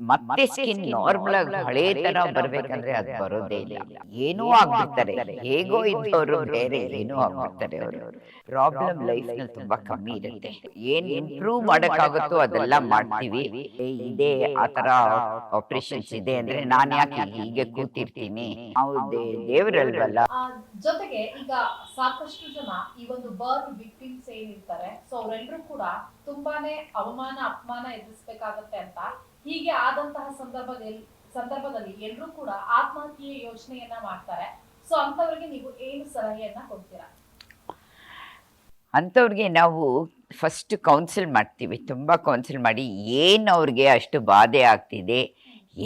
ಮತ್ತೆ skin normal ಆಗಿ ಹಳೆ ತರ ಬರ್ಬೇಕಂದ್ರೆ ಅದು ಬರೋದೇ ಇಲ್ಲ. ಏನೋ ಆಗ್ಬಿಡ್ತಾರೆ. ಹೇಗೋ ಇದ್ದವರು ಬೇರೆ ಏನೋ ಆಗ್ಬಿಡ್ತಾರೆ ಅವರು. ಪ್ರಾಬ್ಲಮ್ ಲೈಫ್ನಲ್ಲಿ ತುಂಬಾ ಕಮ್ಮಿ ಇರುತ್ತೆ. ಏನ್ ಇಂಪ್ರೂವ್ ಮಾಡಕ್ಕಾಗುತ್ತೋ ಅದೆಲ್ಲ ಮಾಡ್ತೀವಿ. ಏ, ಇದೇ ಆತರ ಆಪರೇಷನ್ಸ್ ಇದೆ ಅಂದ್ರೆ ನಾನ್ ಯಾಕೆ ಹೀಗೆ ಕೂತಿರ್ತೀನಿ? ಹೌದೇ ದೇವರಲ್ವಲ್ಲ. ದೇವ್ರಲ್ವಲ್ಲ. ಜೊತೆಗೆ ಈಗ ಸಾಕಷ್ಟು ಜನ ಈ ಒಂದು ಬರ್ನ್ ವಿಕ್ಟಿಮ್ಸ್ ಏನಿರ್ತಾರೆ ಸೊ ಅವರೆಲ್ಲರೂ ಕೂಡ ತುಂಬಾನೇ ಅವಮಾನ ಅಪಮಾನ ಎದುರಿಸಬೇಕಾಗತ್ತೆ ಅಂತ ಹೀಗೆ ಆದಂತಹ ಸಂದರ್ಭದಲ್ಲಿ ಸಂದರ್ಭದಲ್ಲಿ ಎಲ್ಲರೂ ಕೂಡ ಆತ್ಮಹತ್ಯೆ ಯೋಚನೆಯನ್ನ ಮಾಡ್ತಾರೆ. ಸೊ ಅಂತವರಿಗೆ ನೀವು ಏನು ಸಲಹೆಯನ್ನ ಕೊಡ್ತೀರಾ? ಅಂಥವ್ರಿಗೆ ನಾವು ಫಸ್ಟ್ ಕೌನ್ಸಿಲ್ ಮಾಡ್ತೀವಿ. ತುಂಬ ಕೌನ್ಸಿಲ್ ಮಾಡಿ ಏನು ಅವ್ರಿಗೆ ಅಷ್ಟು ಬಾಧೆ ಆಗ್ತಿದೆ,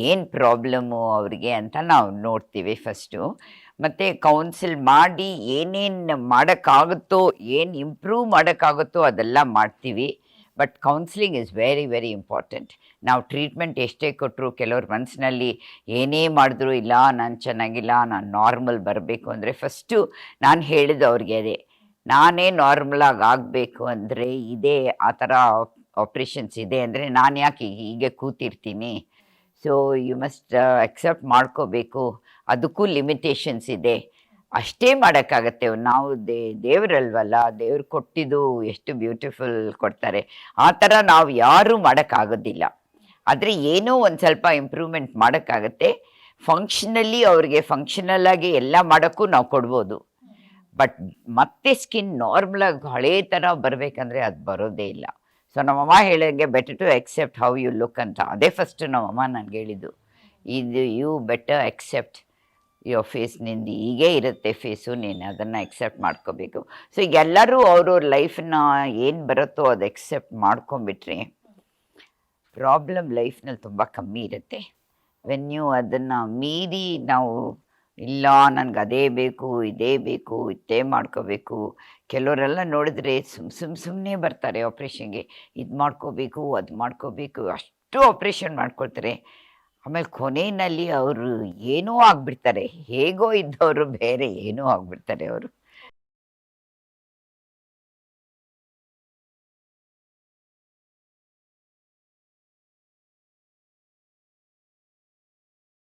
ಏನು ಪ್ರಾಬ್ಲಮ್ಮು ಅವ್ರಿಗೆ ಅಂತ ನಾವು ನೋಡ್ತೀವಿ ಫಸ್ಟು ಮತ್ತು ಕೌನ್ಸಿಲ್ ಮಾಡಿ ಏನೇನು ಮಾಡೋಕ್ಕಾಗುತ್ತೋ, ಏನು ಇಂಪ್ರೂವ್ ಮಾಡೋಕ್ಕಾಗುತ್ತೋ ಅದೆಲ್ಲ ಮಾಡ್ತೀವಿ. But counselling is very very important ನಾವು ಟ್ರೀಟ್ಮೆಂಟ್ ಎಷ್ಟೇ ಕೊಟ್ಟರು ಕೆಲವ್ರ ಮನಸ್ಸಿನಲ್ಲಿ ಏನೇ ಮಾಡಿದ್ರು ಇಲ್ಲ, ನಾನು ಚೆನ್ನಾಗಿಲ್ಲ, ನಾನು ನಾರ್ಮಲ್ ಬರಬೇಕು ಅಂದರೆ ಫಸ್ಟು ನಾನು ಹೇಳಿದ್ದು ಅವ್ರಿಗೆ ಅದೇ. ನಾನೇ ನಾರ್ಮಲಾಗಿ ಆಗಬೇಕು ಅಂದರೆ ಇದೇ ಆ ಥರ ಆಪ್ರೇಷನ್ಸ್ ಇದೆ ಅಂದರೆ ನಾನು ಯಾಕೆ ಹೀಗೆ ಕೂತಿರ್ತೀನಿ? ಸೊ ಯು ಮಸ್ಟ್ ಅಕ್ಸೆಪ್ಟ್ ಮಾಡ್ಕೋಬೇಕು. ಅದಕ್ಕೂ ಲಿಮಿಟೇಷನ್ಸ್ ಇದೆ. ಅಷ್ಟೇ ಮಾಡೋಕ್ಕಾಗತ್ತೆ. ನಾವು ದೇ, ದೇವರಲ್ವಲ್ಲ, ದೇವ್ರು ಕೊಟ್ಟಿದ್ದು ಎಷ್ಟು ಬ್ಯೂಟಿಫುಲ್ ಕೊಡ್ತಾರೆ. ಆ ಥರ ನಾವು ಯಾರೂ ಮಾಡೋಕ್ಕಾಗೋದಿಲ್ಲ. ಆದರೆ ಏನೋ ಒಂದು ಸ್ವಲ್ಪ ಇಂಪ್ರೂವ್ಮೆಂಟ್ ಮಾಡೋಕ್ಕಾಗತ್ತೆ. ಫಂಕ್ಷನಲ್ಲಿ ಅವ್ರಿಗೆ ಫಂಕ್ಷನಲ್ ಆಗಿ ಎಲ್ಲ ಮಾಡೋಕ್ಕೂ ನಾವು ಕೊಡ್ಬೋದು. ಬಟ್ ಮತ್ತೆ ಸ್ಕಿನ್ ನಾರ್ಮಲ್ ಆಗಿ ಹಳೇ ಥರ ಬರಬೇಕಂದ್ರೆ ಅದು ಬರೋದೇ ಇಲ್ಲ. ಸೊ ನಮ್ಮಮ್ಮ ಹೇಳೋಂಗೆ better to accept how you look ಅಂತ. ಅದೇ ಫಸ್ಟ್ ನಮ್ಮಮ್ಮ ನನಗೆ ಹೇಳಿದ್ದು. ಇದು you better accept your face ನಿಂದು ಹೀಗೆ ಇರುತ್ತೆ ಫೇಸು ನೀನು ಅದನ್ನು ಎಕ್ಸೆಪ್ಟ್ ಮಾಡ್ಕೋಬೇಕು. ಸೊ ಈಗ ಎಲ್ಲರೂ ಅವ್ರವ್ರ ಲೈಫನ್ನ ಏನು ಬರುತ್ತೋ ಅದು ಎಕ್ಸೆಪ್ಟ್ ಮಾಡ್ಕೊಂಬಿಟ್ರೆ ಪ್ರಾಬ್ಲಮ್ ಲೈಫ್ನಲ್ಲಿ ತುಂಬ ಕಮ್ಮಿ ಇರುತ್ತೆ. ವೆನ್ ಯು ಅದನ್ನು ಮೀರಿ ನಾವು, ಇಲ್ಲ, ನನಗೆ ಅದೇ ಬೇಕು, ಇದೇ ಬೇಕು ಇದೇ ಮಾಡ್ಕೋಬೇಕು. ಕೆಲವರೆಲ್ಲ ನೋಡಿದ್ರೆ ಸುಮ್ ಸುಮ್ ಸುಮ್ಮನೆ ಬರ್ತಾರೆ ಆಪ್ರೇಷನ್ಗೆ ಇದು ಮಾಡ್ಕೋಬೇಕು, ಅದು ಮಾಡ್ಕೋಬೇಕು, ಅಷ್ಟು ಆಪ್ರೇಷನ್ ಮಾಡ್ಕೊಳ್ತಾರೆ. ಆಮೇಲೆ ಕೊನೆಯಲ್ಲಿ ಅವರು ಏನೋ ಆಗ್ಬಿಡ್ತಾರೆ ಹೇಗೋ ಇದ್ದವರು ಬೇರೆ ಏನೂ ಆಗ್ಬಿಡ್ತಾರೆ ಅವರು.